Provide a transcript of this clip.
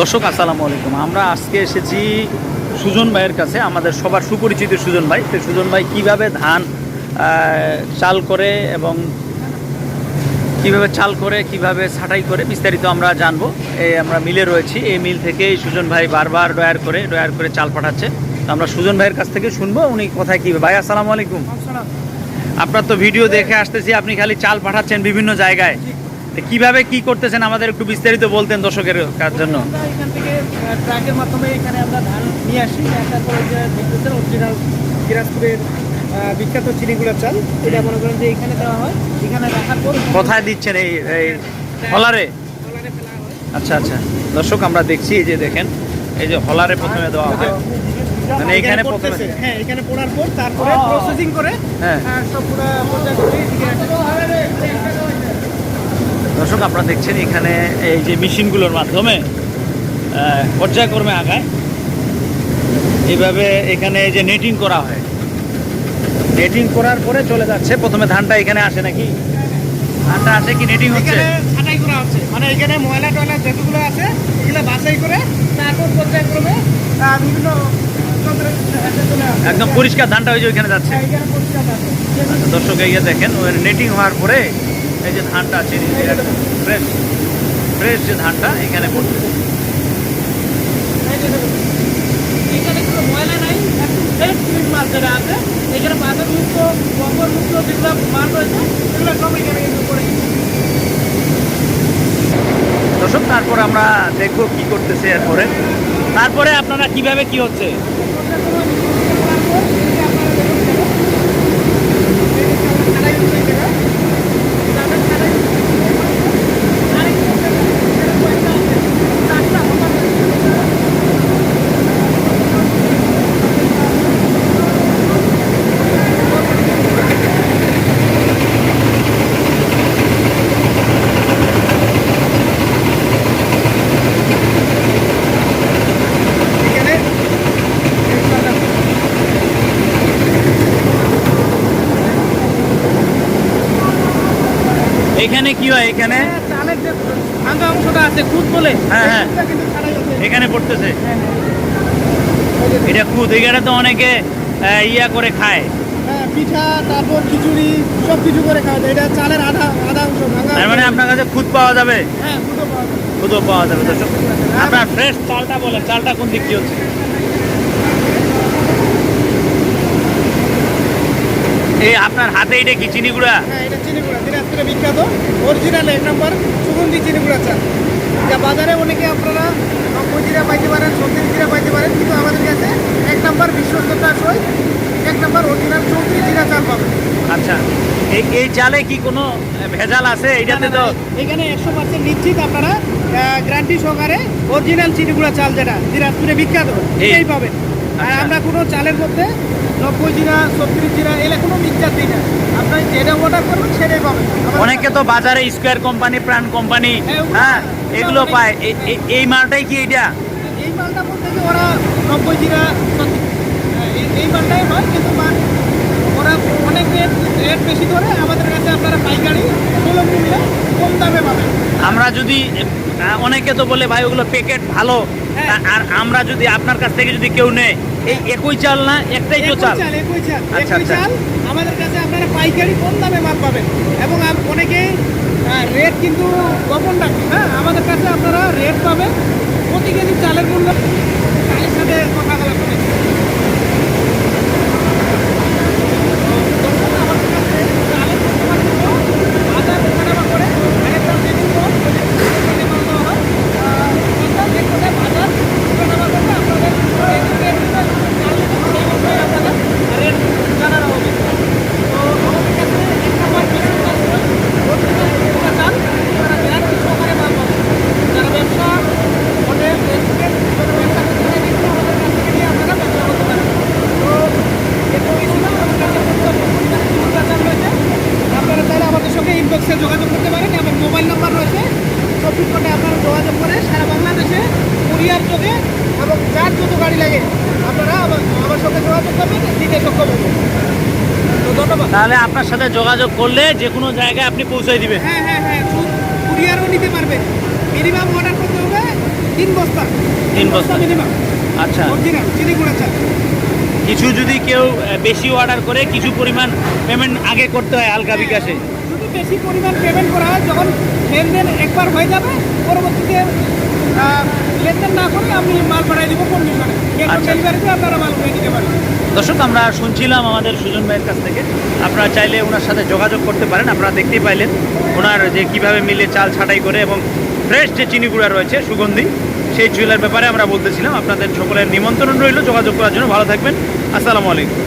দর্শক আসসালামু আলাইকুম। আমরা আজকে এসেছি সুজন ভাইয়ের কাছে আমাদের সবার সুপরিচিত সুজন ভাই। তো সুজন ভাই কীভাবে ধান চাল করে এবং কীভাবে চাল করে কীভাবে ছাঁটাই করে বিস্তারিত আমরা জানব। এই আমরা মিলে রয়েছি। এই মিল থেকে সুজন ভাই বারবার ডয়ার করে ডয়ার করে চাল পাঠাচ্ছে। তো আমরা সুজন ভাইয়ের কাছ থেকে শুনব উনি কোথায় কী ভাই আসসালামু আলাইকুম। আপনার তো ভিডিও দেখে আসতেছি আপনি খালি চাল পাঠাচ্ছেন বিভিন্ন জায়গায়। তো কীভাবে কি করতেছেন আমাদের একটু বিস্তারিত বলতেন দর্শকের কার জন্য? এখান থেকে ট্রাকের মাধ্যমে এখানে আমরা ধান নিয়ে আসি। আসার পরে যে দেখতেছেন অরিজিনাল দিনাজপুরের বিখ্যাত চিনিগুড়া চাল। এটা মনে করেন যে এখানে দেওয়া হয়। এখানে রাখার পর কোথায় দিচ্ছেন এই এই হলারে? হয়। আচ্ছা আচ্ছা। দর্শক আমরা দেখছি এই যে দেখেন এই যে হলারে প্রথমে দেওয়া হয় মানে এখানে প্রথমে হ্যাঁ এখানে পড়ার পর তারপরে প্রসেসিং করে হ্যাঁ। সব পুরো পর্যায় দর্শক আপনারা দেখছেন এখানে এই যে মেশিনগুলোর মাধ্যমে পর্যায়ক্রমে আগায়। এইভাবে এখানে এই যে নেটিং করা হয়। নেটিং করার পরে চলে যাচ্ছে। প্রথমে ধানটা এখানে আসে নাকি? ধানটা আসে কি নেটিং হচ্ছে? ছাঁটাই করা হচ্ছে। মানে এখানে ময়লা টয়লা যেগুলো আছে এগুলো বাছাই করে তারপর পর্যায়ক্রমে বিভিন্ন। একদম পরিষ্কার ধানটা ওই যে ওইখানে যাচ্ছে। হ্যাঁ। আচ্ছা, দর্শক এই দেখেন নেটিং হওয়ার পরে এই যে ধানটা আছে ফ্রেশ ফ্রেশ যে ধানটা এখানে এই এখানে কোনো ময়লা নাই যেগুলো রয়েছে সেগুলো সব এখানে করে দর্শক, তারপর আমরা দেখব কি করতেছে এরপরে। তারপরে আপনারা কীভাবে কি হচ্ছে? এখানে কি হয় এখানে? চালের যে ভাঙা অংশটা আছে খুদ বলে হ্যাঁ, হ্যাঁ। এখানে পড়তেছে। হ্যাঁ, হ্যাঁ। এটা খুদ এখানে তো অনেকে ইয়া করে খায়। হ্যাঁ, পিঠা তারপর খিচুড়ি সব কিছু করে খাওয়া যায়। এটা চালের আধা আধা অংশ ভাঙা তার মানে আপনার কাছে খুদ পাওয়া যাবে? হ্যাঁ খুদও পাওয়া যায় খুদও পাওয়া যাবে দর্শক। আপনার ফ্রেশ চালটা বলেন চালটা কোন দিক কি হচ্ছে? এই আপনার হাতে এটা কি চিনি গুঁড়া? হ্যাঁ এটা চিনিগুড়া দিনাজপুরে বিখ্যাত। অরিজিনাল এক নম্বর সুগন্ধি চিনিগুড়া চাল যা বাজারে অনেকে আপনারা নব্বই জিরা পাইতে পারেন ছত্রিশ জিরা পাইতে পারেন কিন্তু আমাদের কাছে এক নম্বর বিশ্বস্ততার সহিত এক নম্বর অরিজিনাল চৌত্রিশ জিরা চাল পাবেন। আচ্ছা এই এই চালে কি কোনো ভেজাল আছে? এইটাতে তো এখানে একশো পার্সেন্ট নিশ্চিত আপনারা গ্যারান্টি সহকারে অরিজিনাল চিনিগুড়া চাল যেটা দিনাজপুরে বিখ্যাত এই। পাবেন। আর আচ্ছা। আমরা কোনো চালের মধ্যে নব্বই জিরা ছত্রিশ জিরা এলে কোনো মিক্সচার দিই না। আপনার যেটা অর্ডার করবেন সেটাই পাবেন। অনেকে তো বাজারে স্কোয়ার কোম্পানি প্রাণ কোম্পানি হ্যাঁ, হ্যাঁ এগুলো পায়। এই মালটাই কি এইটা? এই মালটা বলতে যে ওরা নব্বই জিরা হ্যাঁ, এই এই মালটাই হয় কিন্তু মাল ওরা অনেক রেট রেট বেশি ধরে আমাদের কাছে আপনারা পাইকারি সুলভ মূল্যে কম দামে পাবেন আমরা যদি অনেকে তো বলে ভাই ওগুলো প্যাকেট ভালো। হ্যাঁ। আর আমরা যদি আপনার কাছ থেকে যদি কেউ নেয় এই একই চাল না একটাই তো চাল? একই চাল আচ্ছা, একই আচ্ছা। চাল আমাদের কাছে আপনারা পাইকারি কম দামে মাল পাবেন। এবং অনেকে অনেকেই রেট কিন্তু গোপন রাখি হ্যাঁ? আমাদের কাছে আপনারা রেট পাবেন প্রতি কেজি চালের মূল্য চালের সাথে কথা বলা করে যারা ব্যবসা হোটেল রেস্টুরেন্ট ব্যবসা করতে চান, এগুলো আমাদের কাছ থেকে নিয়ে আপনারা ব্যবসা করতে পারেন তো এত কিছু না আমার কাছে পর্যাপ্ত পরিমাণে চিকিৎসা চাল রয়েছে আপনারা চাইলে আমাদের সঙ্গে ইনবক্সে যোগাযোগ করতে পারেন আমার মোবাইল নাম্বার রয়েছে চব্বিশ ঘন্টায় আপনারা যোগাযোগ করে সারা বাংলাদেশে কুরিয়ার যোগে এবং যার যত গাড়ি লাগে আপনারা আমার সঙ্গে যোগাযোগ করবেন দিতে সক্ষম হবেন। ধন্যবাদ। তাহলে আপনার সাথে যোগাযোগ করলে যে কোনো জায়গায় আপনি পৌঁছে দিবেন। হ্যাঁ হ্যাঁ হ্যাঁ কুরিয়ারও নিতে পারবে মিনিমাম অর্ডার করতে হবে তিন বস্তা। তিন বস্তা। মিনিমাম আচ্ছা। অরিজিনাল চাল কিছু যদি কেউ বেশি অর্ডার করে কিছু পরিমাণ পেমেন্ট আগে করতে হয় হালকা বিকাশে। যদি বেশি পরিমাণ পেমেন্ট করা হয় যখন লেনদেন একবার হয়ে যাবে পরবর্তীতে লেনদেন না করে আমি মাল পাঠিয়ে দিব আচ্ছা। ডেলিভারিতে আপনারা মাল পেয়ে দর্শক আমরা শুনছিলাম আমাদের সুজন ভাইয়ের কাছ থেকে। আপনারা চাইলে ওনার সাথে যোগাযোগ করতে পারেন আপনারা দেখতেই পাইলেন ওনার যে কীভাবে মিলে চাল ছাঁটাই করে এবং ফ্রেশ যে চিনি গুঁড়া রয়েছে সুগন্ধি সেই চুলার ব্যাপারে আমরা বলতেছিলাম। আপনাদের সকলের নিমন্ত্রণ রইল যোগাযোগ করার জন্য। ভালো থাকবেন। আসসালামু আলাইকুম।